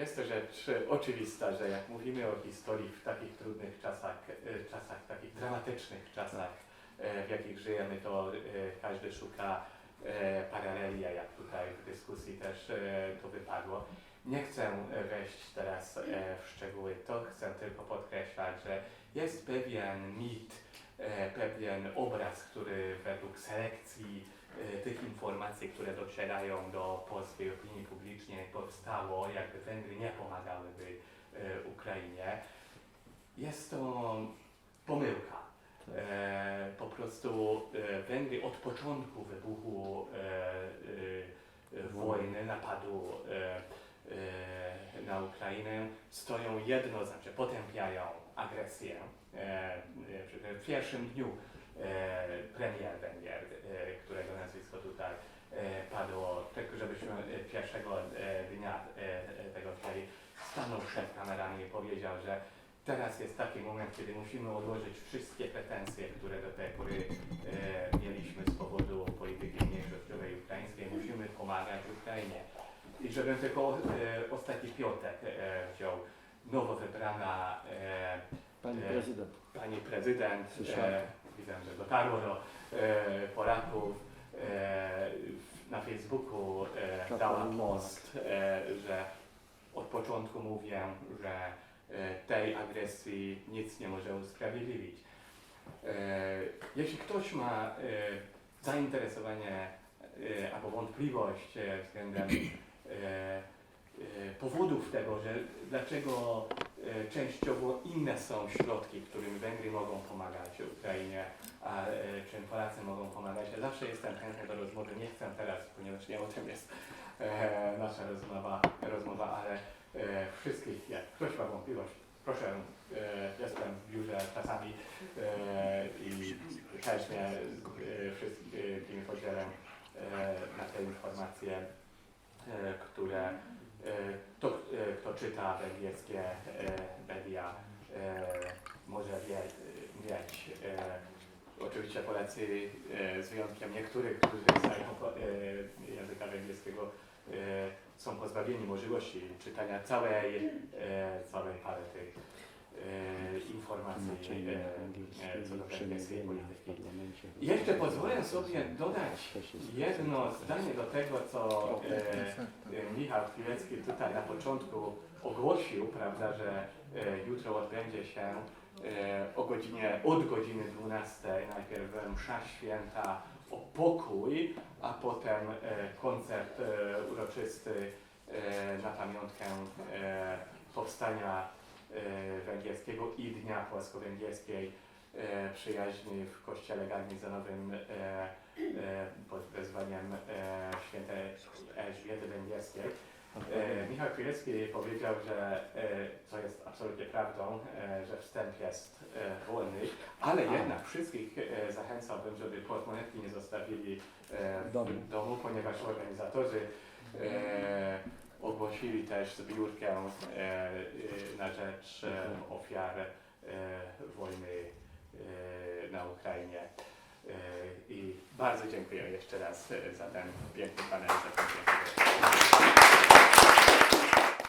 Jest to rzecz oczywista, że jak mówimy o historii w takich trudnych czasach, e, czasach takich dramatycznych czasach, e, w jakich żyjemy, to e, każdy szuka paraleli, jak tutaj w dyskusji też to wypadło. Nie chcę wejść teraz w szczegóły, to chcę tylko podkreślać, że jest pewien mit, pewien obraz, który według selekcji tych informacji, które docierają do polskiej opinii powstało, jakby Węgry nie pomagałyby e, Ukrainie. Jest to pomyłka. E, po prostu e, Węgry od początku wybuchu e, wojny, napadu na Ukrainę stoją jedno, znaczy potępiają agresję. W pierwszym dniu premier Węgier, którego nazwisko tutaj padło, pierwszego e, dnia e, e, tego wzięli, stanął przed kamerami i powiedział, że teraz jest taki moment, kiedy musimy odłożyć wszystkie pretensje, które do tej pory e, mieliśmy z powodu polityki mniejszościowej ukraińskiej. Musimy pomagać Ukrainie. I żebym tylko e, ostatni piątek e, wziął nowo wybrana e, Pani E, prezydent. pani prezydent, e, widzę, że dotarło do e, Polaków, e, na Facebooku e, dała post, e, że od początku mówię, że e, tej agresji nic nie może usprawiedliwić. E, jeśli ktoś ma zainteresowanie albo wątpliwość względem powodów tego, że dlaczego częściowo inne są środki, którymi Węgry mogą pomagać Ukrainie, a e, czym Polacy mogą pomagać. Ja zawsze jestem chętny do rozmowy, nie chcę teraz, ponieważ nie o tym jest e, nasza rozmowa, rozmowa ale e, wszystkich, jak ktoś ma wątpliwość, proszę, e, jestem w biurze czasami e, i chętnie e, wszystkimi podzielę e, na te informacje, e, które e, e, czyta węgierskie e, media, e, może wiedzieć. E, Oczywiście Polacy, z wyjątkiem niektórych, którzy znają języka węgierskiego, są pozbawieni możliwości czytania całej, całej palety informacji Tłumaczenie e, e, co do węgierskiej polityki. Jeszcze pozwolę sobie dodać jedno zdanie do tego, co e, e, Michał Chwilewski tutaj na początku ogłosił, prawda, że e, jutro odbędzie się e, o godzinie, od godziny 12 najpierw msza święta o pokój, a potem e, koncert e, uroczysty e, na pamiątkę e, powstania e, węgierskiego i Dnia Polsko-Węgierskiej e, przyjaźni w kościele garnizonowym e, e, pod wezwaniem e, świętej Elżbiety Węgierskiej. E, Michał Chwilewski powiedział, że e, co jest absolutnie prawdą, e, że wstęp jest e, wolny, ale jednak wszystkich e, zachęcałbym, żeby portmonetki nie zostawili e, W domu. ponieważ organizatorzy e, ogłosili też zbiórkę e, e, na rzecz e, ofiar e, wojny e, na Ukrainie. I bardzo dziękuję jeszcze raz za ten piękny panel. Za ten piękny